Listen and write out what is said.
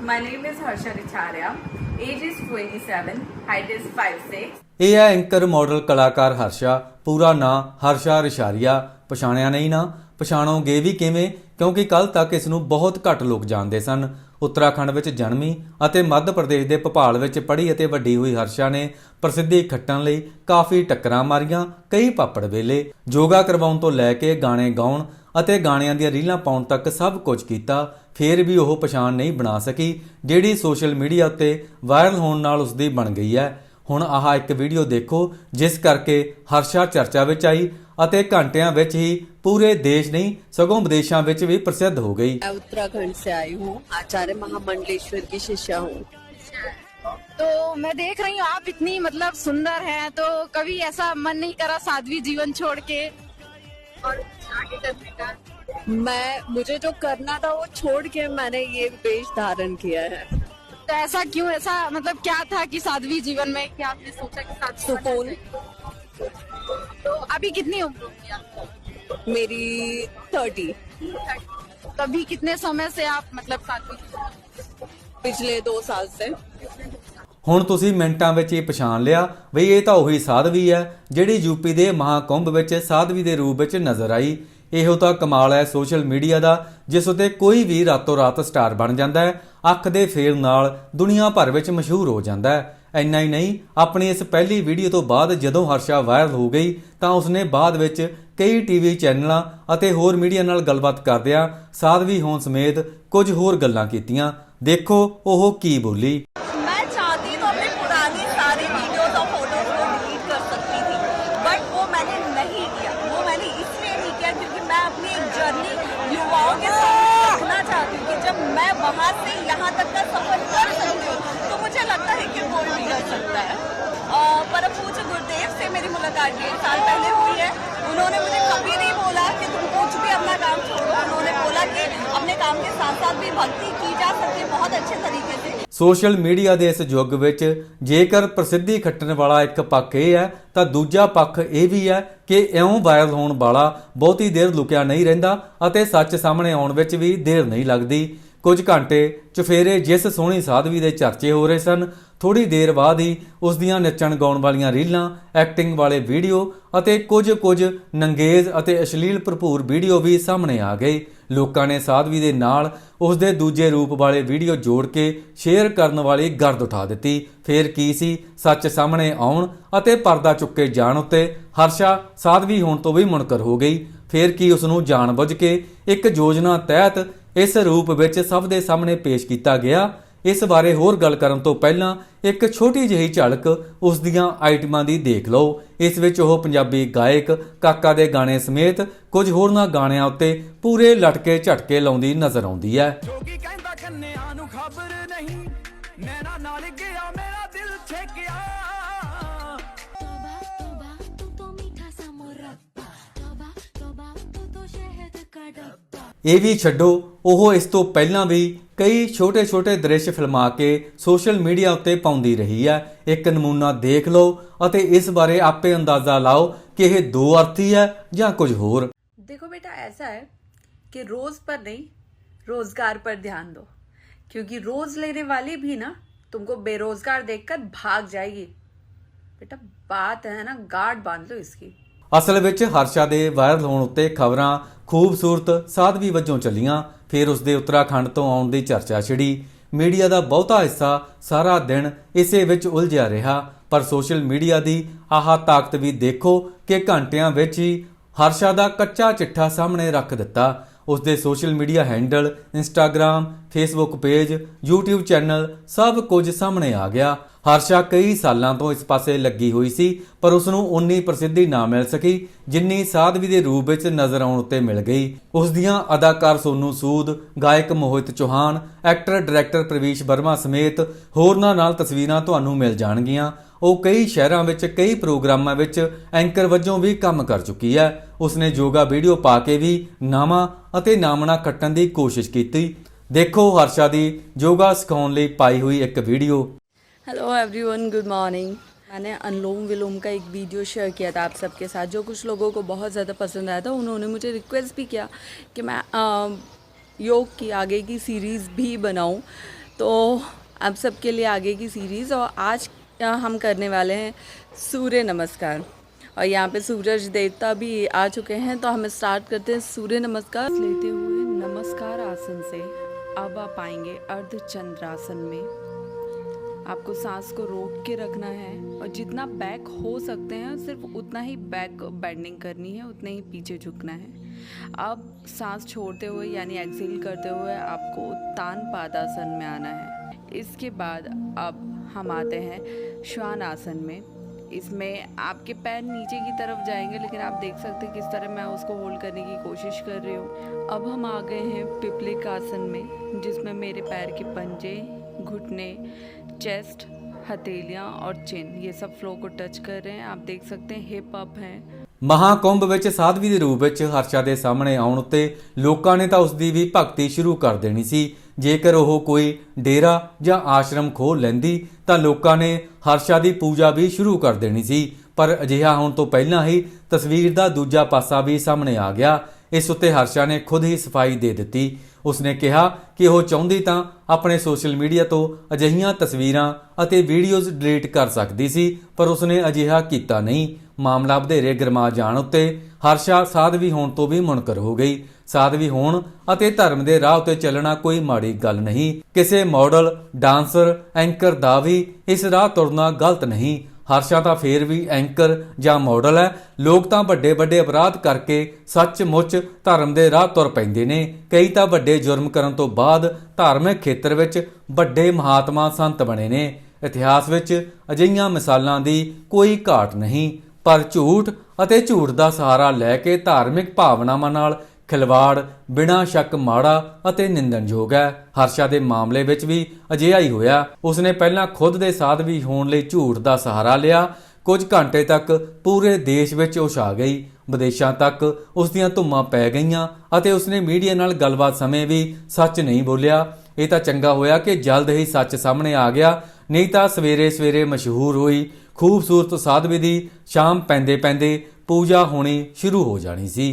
My name is Harsha Richarya. Age is 27. Height is 5'6". ਇਹ ਹੈ anchor model ਕਲਾਕਾਰ ਹਰਸ਼ਾ। ਪੂਰਾ ਨਾਂ ਹਰਸ਼ਾ ਰਿਸ਼ਾਰੀਆ। ਪਛਾਣਿਆ ਨਹੀਂ ਨਾ। ਪਛਾਣੋਗੇ ਵੀ ਕਿਵੇਂ? ਕਿਉਂਕਿ ਕੱਲ ਤੱਕ ਇਸ ਨੂੰ ਬਹੁਤ ਘੱਟ ਲੋਕ ਜਾਣਦੇ ਸਨ। ਉੱਤਰਾਖੰਡ ਵਿੱਚ ਜਨਮੀ ਅਤੇ ਮੱਧ ਪ੍ਰਦੇਸ਼ ਦੇ ਭੋਪਾਲ ਵਿੱਚ ਪੜ੍ਹੀ ਅਤੇ ਵੱਡੀ ਹੋਈ ਹਰਸ਼ਾ ਨੇ ਪ੍ਰਸਿੱਧੀ ਖੱਟਣ ਲਈ ਕਾਫੀ ਟੱਕਰਾਂ ਮਾਰੀਆਂ, ਕਈ ਪਾਪੜ ਵੇਲੇ। ਯੋਗਾ ਕਰਵਾਉਣ ਤੋਂ ਲੈ ਕੇ ਗਾਣੇ ਗਾਉਣ ਅਤੇ ਗਾਣਿਆਂ ਦੀਆਂ ਰੀਲਾਂ ਪਾਉਣ ਤੱਕ ਸਭ ਕੁਝ ਕੀਤਾ। ਫਿਰ ਵੀ ਉਹ ਪਛਾਣ ਨਹੀਂ ਬਣਾ ਸਕੀ ਜਿਹੜੀ ਸੋਸ਼ਲ ਮੀਡੀਆ ਉੱਤੇ ਵਾਇਰਲ ਹੋਣ ਨਾਲ ਉਸਦੀ ਬਣ ਗਈ ਹੈ ਹੁਣ ਆਹ ਇੱਕ ਵੀਡੀਓ ਦੇਖੋ ਜਿਸ ਕਰਕੇ ਹਰਸ਼ਾ ਚਰਚਾ ਵਿੱਚ ਆਈ ਅਤੇ ਘੰਟਿਆਂ ਵਿੱਚ ਹੀ ਪੂਰੇ ਦੇਸ਼ ਨਹੀਂ ਸਗੋਂ ਵਿਦੇਸ਼ਾਂ ਵਿੱਚ ਵੀ ਪ੍ਰਸਿੱਧ ਹੋ ਗਈ मैं उत्तराखंड से आई हूँ आचार्य महामंडलेश्वर की शिष्या हूँ तो मैं देख रही हूँ आप इतनी मतलब सुंदर हैं तो कभी ऐसा मन नहीं करा साध्वी जीवन छोड़ के और आगे करने का मैं मुझे जो करना था वो छोड़ के मैंने ये वेश धारण किया है तो ऐसा क्यों ऐसा मतलब क्या था कि साध्वी जीवन में क्या आपने सोचा कि साध्वी सुकून तो अभी कितनी उम्र होगी आपको मेरी थर्टी तभी कितने समय से आप मतलब साध्वी जीवन पिछले दो साल से ਹੁਣ ਤੁਸੀਂ ਮਿੰਟਾਂ ਵਿੱਚ ਹੀ ਪਛਾਣ ਲਿਆ ਵੀ ਇਹ ਤਾਂ ਉਹੀ ਸਾਧਵੀ ਹੈ ਜਿਹੜੀ ਯੂਪੀ ਦੇ ਮਹਾਕੁੰਭ ਵਿੱਚ ਸਾਧਵੀ ਦੇ ਰੂਪ ਵਿੱਚ ਨਜ਼ਰ ਆਈ ਇਹੋ ਤਾਂ ਕਮਾਲ ਹੈ ਸੋਸ਼ਲ ਮੀਡੀਆ ਦਾ ਜਿਸ ਉਤੇ ਕੋਈ ਵੀ ਰਾਤੋਂ ਰਾਤ ਸਟਾਰ ਬਣ ਜਾਂਦਾ ਹੈ ਅੱਖ ਦੇ ਫੇਰ ਨਾਲ ਦੁਨੀਆ ਭਰ ਵਿੱਚ ਮਸ਼ਹੂਰ ਹੋ ਜਾਂਦਾ ਹੈ ਇੰਨਾ ਹੀ ਨਹੀਂ ਆਪਣੀ ਇਸ ਪਹਿਲੀ ਵੀਡੀਓ ਤੋਂ ਬਾਅਦ ਜਦੋਂ ਹਰਸ਼ਾ ਵਾਇਰਲ ਹੋ ਗਈ ਤਾਂ ਉਸਨੇ ਬਾਅਦ ਵਿੱਚ ਕਈ ਟੀਵੀ ਚੈਨਲਾਂ ਅਤੇ ਹੋਰ ਮੀਡੀਆ ਨਾਲ ਗੱਲਬਾਤ ਕਰਦਿਆਂ ਸਾਧਵੀ ਹੋਣ ਸਮੇਤ ਕੁਝ ਹੋਰ ਗੱਲਾਂ ਕੀਤੀਆਂ ਦੇਖੋ ਉਹ ਕੀ ਬੋਲੀ मैं चाहती तो अपनी पुरानी सारी वीडियोस और फोटोज को डिलीट कर सकती थी बट वो मैंने नहीं किया किया क्योंकि मैं अपनी एक जर्नी युवाओं के साथ रखना चाहती हूँ कि जब मैं वहाँ से यहाँ तक का सफ़र कर सकती हूँ तो मुझे लगता है कि कोई भी कर सकता है। परम पूज्य गुरुदेव से मेरी मुलाकात डेढ़ साल पहले हुई है। उन्होंने मुझे कभी नहीं बोला कि तुम कुछ भी अपना काम छोड़ो। उन्होंने बोला कि अपने काम के साथ साथ भी भक्ति की जा सकती है बहुत अच्छे तरीके से। ਸੋਸ਼ਲ ਮੀਡੀਆ ਦੇ ਇਸ ਯੁੱਗ ਵਿੱਚ ਜੇਕਰ ਪ੍ਰਸਿੱਧੀ ਖੱਟਣ ਵਾਲਾ ਇੱਕ ਪੱਖ ਇਹ ਹੈ, ਤਾਂ ਦੂਜਾ ਪੱਖ ਇਹ ਵੀ ਹੈ ਕਿ ਇਉਂ ਵਾਇਰਲ ਹੋਣ ਵਾਲਾ ਬਹੁਤੀ ਦੇਰ ਲੁਕਿਆ ਨਹੀਂ ਰਹਿੰਦਾ ਅਤੇ ਸੱਚ ਸਾਹਮਣੇ ਆਉਣ ਵਿੱਚ ਵੀ ਦੇਰ ਨਹੀਂ ਲੱਗਦੀ। ਕੁਝ ਘੰਟੇ ਚੁਫੇਰੇ ਜਿਸ ਸੋਹਣੀ ਸਾਧਵੀ ਦੇ ਚਰਚੇ ਹੋ ਰਹੇ ਸਨ ਥੋੜੀ ਦੇਰ ਬਾਅਦ ਹੀ ਉਸ ਦੀਆਂ ਨੱਚਣ ਗਾਉਣ ਵਾਲੀਆਂ ਰੀਲਾਂ ਐਕਟਿੰਗ ਵਾਲੇ ਵੀਡੀਓ ਅਤੇ ਕੁਝ ਕੁਝ ਨੰਗੇਜ਼ ਅਤੇ ਅਸ਼ਲੀਲ ਭਰਪੂਰ ਵੀਡੀਓ ਵੀ ਸਾਹਮਣੇ ਆ ਗਏ। ਲੋਕਾਂ ਨੇ ਸਾਧਵੀ ਦੇ ਨਾਲ ਉਸ ਦੇ ਦੂਜੇ ਰੂਪ ਵਾਲੇ ਵੀਡੀਓ ਜੋੜ ਕੇ ਸ਼ੇਅਰ ਕਰਨ ਵਾਲੀ ਗਰਦ ਉਠਾ ਦਿੱਤੀ। ਫੇਰ ਕੀ ਸੀ? ਸੱਚ ਸਾਹਮਣੇ ਆਉਣ ਅਤੇ ਪਰਦਾ ਚੁੱਕੇ ਜਾਣ ਉੱਤੇ ਹਰਸ਼ਾ ਸਾਧਵੀ ਹੋਣ ਤੋਂ ਵੀ ਮੁਨਕਰ ਹੋ ਗਈ। ਫੇਰ ਕੀ ਉਸ ਨੂੰ ਜਾਣਬੁੱਝ ਕੇ ਇੱਕ ਯੋਜਨਾ ਤਹਿਤ ਇਸ ਰੂਪ ਵਿੱਚ ਸਭ ਦੇ ਸਾਹਮਣੇ ਪੇਸ਼ ਕੀਤਾ ਗਿਆ? ਇਸ ਬਾਰੇ ਹੋਰ ਗੱਲ ਕਰਨ ਤੋਂ ਪਹਿਲਾਂ ਇੱਕ ਛੋਟੀ ਜਿਹੀ ਝਲਕ ਉਸ ਦੀਆਂ ਆਈਟਮਾਂ ਦੀ ਦੇਖ ਲਓ। ਇਸ ਵਿੱਚ ਉਹ ਪੰਜਾਬੀ ਗਾਇਕ ਕਾਕਾ ਦੇ ਗਾਣੇ ਸਮੇਤ ਕੁਝ ਹੋਰਨਾਂ ਗਾਣਿਆਂ ਉੱਤੇ ਪੂਰੇ ਲਟਕੇ ਝਟਕੇ ਲਾਉਂਦੀ ਨਜ਼ਰ ਆਉਂਦੀ ਹੈ। ਇਹ ਵੀ ਛੱਡੋ ਉਹ ਇਸ ਤੋਂ ਪਹਿਲਾਂ ਵੀ ਕਈ ਛੋਟੇ-ਛੋਟੇ ਦ੍ਰਿਸ਼ ਫਿਲਮਾ ਕੇ ਸੋਸ਼ਲ ਮੀਡੀਆ ਉੱਤੇ ਪਾਉਂਦੀ ਰਹੀ ਹੈ ਇੱਕ ਨਮੂਨਾ ਦੇਖ ਲਓ ਅਤੇ ਇਸ ਬਾਰੇ ਆਪੇ ਅੰਦਾਜ਼ਾ ਲਾਓ ਕਿ ਇਹ ਦੋ ਅਰਥੀ ਹੈ ਜਾਂ ਕੁਝ ਹੋਰ देखो बेटा ऐसा है कि रोज पर नहीं रोजगार पर ध्यान दो क्योंकि रोज लेने वाली भी ना तुमको बेरोजगार देखकर भाग जाएगी बेटा बात है ना गार्ड बांध लो इसकी ਅਸਲ ਵਿੱਚ ਹਰਸ਼ਾ ਦੇ ਵਾਇਰਲ ਹੋਣ ਉੱਤੇ ਖਬਰਾਂ ਖੂਬਸੂਰਤ ਸਾਧਵੀ ਵਜੋਂ ਚੱਲੀਆਂ, ਫਿਰ ਉਸ ਦੇ ਉੱਤਰਾਖੰਡ ਤੋਂ ਆਉਣ ਦੀ ਚਰਚਾ ਛਿੜੀ। ਮੀਡੀਆ ਦਾ ਬਹੁਤਾ ਹਿੱਸਾ ਸਾਰਾ ਦਿਨ ਇਸੇ ਵਿੱਚ ਉਲਝਿਆ ਰਿਹਾ, ਪਰ ਸੋਸ਼ਲ ਮੀਡੀਆ ਦੀ ਆਹ ਤਾਕਤ ਵੀ ਦੇਖੋ ਕਿ ਘੰਟਿਆਂ ਵਿੱਚ ਹੀ ਹਰਸ਼ਾ ਦਾ ਕੱਚਾ ਚਿੱਠਾ ਸਾਹਮਣੇ ਰੱਖ ਦਿੱਤਾ। ਉਸ ਦੇ social media handle Instagram Facebook page YouTube channel ਸਭ ਕੁਝ ਸਾਹਮਣੇ ਆ ਗਿਆ। ਹਰਸ਼ਾ ਕਈ ਸਾਲਾਂ ਤੋਂ ਇਸ ਪਾਸੇ ਲੱਗੀ ਹੋਈ ਸੀ, ਪਰ ਉਸ ਨੂੰ ਉਨੀ ਪ੍ਰਸਿੱਧੀ ਨਾ ਮਿਲ ਸਕੀ, ਜਿੰਨੀ ਸਾਧਵੀ ਦੇ ਰੂਪ ਵਿੱਚ ਨਜ਼ਰ ਆਉਣ ਉੱਤੇ ਮਿਲ ਗਈ। ਉਸ ਦੀਆਂ ਅਦਾਕਾਰ ਸੋਨੂ ਸੂਦ, ਗਾਇਕ ਮੋਹਿਤ ਚੌਹਾਨ, ਐਕਟਰ ਡਾਇਰੈਕਟਰ ਪ੍ਰਵੀਸ਼ ਵਰਮਾ ਸਮੇਤ ਹੋਰਨਾਂ ਨਾਲ ਤਸਵੀਰਾਂ ਤੁਹਾਨੂੰ ਮਿਲ ਜਾਣਗੀਆਂ। ਉਹ ਕਈ ਸ਼ਹਿਰਾਂ ਵਿੱਚ, ਕਈ ਪ੍ਰੋਗਰਾਮਾਂ ਵਿੱਚ ਐਂਕਰ ਵਜੋਂ ਵੀ ਕੰਮ ਕਰ ਚੁੱਕੀ ਹੈ। ਉਸਨੇ ਯੋਗਾ ਵੀਡੀਓ ਪਾ ਕੇ ਵੀ ਨਾਮਾ ਅਤੇ ਨਾਮਣਾ ਕੱਟਣ ਦੀ ਕੋਸ਼ਿਸ਼ ਕੀਤੀ। ਦੇਖੋ ਹਰਸ਼ਾ ਦੀ ਯੋਗਾ ਸਿਖਾਉਣ ਲਈ ਪਾਈ ਹੋਈ ਇੱਕ video. Hello everyone good morning मैंने अनुलोम विलोम का एक वीडियो शेयर किया था आप सबके साथ जो कुछ लोगों को बहुत ज़्यादा पसंद आया था उन्होंने मुझे रिक्वेस्ट भी किया कि मैं अ, योग की आगे की सीरीज़ भी बनाऊँ। तो आप सबके लिए आगे की सीरीज़ और आज हम करने वाले हैं सूर्य नमस्कार। और यहाँ पे सूरज देवता भी आ चुके हैं तो हम स्टार्ट करते हैं सूर्य नमस्कार। लेते हुए नमस्कार आसन से अब आप आएँगे अर्धचंद्रासन में। आपको सांस को रोक के रखना है और जितना बैक हो सकते हैं, सिर्फ़ उतना ही बैक बैंडिंग करनी है, उतने ही पीछे झुकना है। अब सांस छोड़ते हुए, यानी एक्सेल करते हुए आपको तान पादासन में आना है। इसके बाद अब हम आते हैं श्वान आसन में। इसमें आपके पैर नीचे की तरफ़ जाएँगे, लेकिन आप देख सकते हैं किस तरह मैं उसको होल्ड करने की कोशिश कर रही हूँ। अब हम आ गए हैं पिपलिक आसन में, जिसमें मेरे पैर के पंजे घुटने चेस्ट हथेलियाँ और चिन ये सब फ्लो को टच कर रहे हैं आप देख सकते हैं हिप अप हैं ਮਹਾਕੁੰਭ ਵਿੱਚ ਸਾਧਵੀ ਦੇ ਰੂਪ ਵਿੱਚ ਹਰਸ਼ਾ ਦੇ ਸਾਹਮਣੇ ਆਉਣ ਉੱਤੇ ਲੋਕਾਂ ਨੇ ਤਾਂ ਉਸ ਦੀ ਵੀ ਭਗਤੀ ਸ਼ੁਰੂ ਕਰ ਦੇਣੀ ਸੀ ਜੇਕਰ ਉਹ ਕੋਈ ਡੇਰਾ ਜਾਂ ਆਸ਼ਰਮ ਖੋਲ ਲੈਂਦੀ ਤਾਂ ਲੋਕਾਂ ਨੇ ਹਰਸ਼ਾ ਦੀ ਪੂਜਾ ਵੀ ਸ਼ੁਰੂ ਕਰ ਦੇਣੀ ਸੀ ਪਰ ਅਜਿਹਾ ਹੋਣ ਤੋਂ ਪਹਿਲਾਂ ਹੀ ਤਸਵੀਰ ਦਾ ਦੂਜਾ ਪਾਸਾ ਵੀ ਸਾਹਮਣੇ ਆ ਗਿਆ ਇਸ ਉੱਤੇ ਹਰਸ਼ਾ ਨੇ ਖੁਦ ਹੀ ਸਫ਼ਾਈ ਦੇ ਦਿੱਤੀ। ਉਸਨੇ ਕਿਹਾ ਕਿ ਉਹ ਚਾਹੁੰਦੀ ਤਾਂ ਆਪਣੇ ਸੋਸ਼ਲ ਮੀਡੀਆ ਤੋਂ ਅਜਿਹੀਆਂ ਤਸਵੀਰਾਂ ਅਤੇ ਵੀਡੀਓਜ਼ ਡਿਲੀਟ ਕਰ ਸਕਦੀ ਸੀ, ਪਰ ਉਸਨੇ ਅਜਿਹਾ ਕੀਤਾ ਨਹੀਂ। ਮਾਮਲਾ ਵਧੇਰੇ ਗਰਮਾ ਜਾਣ ਉੱਤੇ ਹਰਸ਼ਾ ਸਾਧਵੀ ਹੋਣ ਤੋਂ ਵੀ ਮੁਨਕਰ ਹੋ ਗਈ। ਸਾਧਵੀ ਹੋਣ ਅਤੇ ਧਰਮ ਦੇ ਰਾਹ ਉੱਤੇ ਚੱਲਣਾ ਕੋਈ ਮਾੜੀ ਗੱਲ ਨਹੀਂ। ਕਿਸੇ ਮਾਡਲ, ਡਾਂਸਰ, ਐਂਕਰ ਦਾ ਵੀ ਇਸ ਰਾਹ ਤੁਰਨਾ ਗਲਤ ਨਹੀਂ। ਹਰਸ਼ਾ ਤਾਂ ਫੇਰ ਵੀ ਐਂਕਰ ਜਾਂ ਮਾਡਲ ਹੈ। ਲੋਕ ਤਾਂ ਵੱਡੇ ਵੱਡੇ ਅਪਰਾਧ ਕਰਕੇ ਸੱਚਮੁੱਚ ਧਰਮ ਦੇ ਰਾਹ ਤੁਰ ਪੈਂਦੇ ਨੇ। ਕਈ ਤਾਂ ਵੱਡੇ ਜੁਰਮ ਕਰਨ ਤੋਂ ਬਾਅਦ ਧਾਰਮਿਕ ਖੇਤਰ ਵਿੱਚ ਵੱਡੇ ਮਹਾਤਮਾ ਸੰਤ ਬਣੇ ਨੇ। ਇਤਿਹਾਸ ਵਿੱਚ ਅਜਿਹੀਆਂ ਮਿਸਾਲਾਂ ਦੀ ਕੋਈ ਘਾਟ ਨਹੀਂ, ਪਰ ਝੂਠ ਅਤੇ ਝੂਠ ਦਾ ਸਹਾਰਾ ਲੈ ਕੇ ਧਾਰਮਿਕ ਭਾਵਨਾਵਾਂ ਨਾਲ ਖਿਲਵਾੜ, ਬਿਨਾਂ ਸ਼ੱਕ ਮਾੜਾ ਅਤੇ ਨਿੰਦਣਯੋਗ ਹੈ। ਹਰਸ਼ਾ ਦੇ ਮਾਮਲੇ ਵਿੱਚ ਵੀ ਅਜਿਹਾ ਹੀ ਹੋਇਆ। ਉਸਨੇ ਪਹਿਲਾਂ ਖੁਦ ਦੇ ਸਾਧਵੀ ਹੋਣ ਲਈ ਝੂਠ ਦਾ ਸਹਾਰਾ ਲਿਆ। ਕੁਝ ਘੰਟੇ ਤੱਕ ਪੂਰੇ ਦੇਸ਼ ਵਿੱਚ ਉਹ ਛਾ ਗਈ। ਵਿਦੇਸ਼ਾਂ ਤੱਕ ਉਸ ਦੀਆਂ ਧੁੰਮਾਂ ਪੈ ਗਈਆਂ ਅਤੇ ਉਸਨੇ ਮੀਡੀਆ ਨਾਲ ਗੱਲਬਾਤ ਸਮੇਂ ਵੀ ਸੱਚ ਨਹੀਂ ਬੋਲਿਆ। ਇਹ ਤਾਂ ਚੰਗਾ ਹੋਇਆ ਕਿ ਜਲਦ ਹੀ ਸੱਚ ਸਾਹਮਣੇ ਆ ਗਿਆ। ਨਹੀਂ ਤਾਂ ਸਵੇਰੇ ਸਵੇਰੇ ਮਸ਼ਹੂਰ ਹੋਈ ਖੂਬਸੂਰਤ ਸਾਧਵੀ ਦੀ ਸ਼ਾਮ ਪੈਂਦੇ ਪੈਂਦੇ ਪੂਜਾ ਹੋਣੀ ਸ਼ੁਰੂ ਹੋ ਜਾਣੀ ਸੀ।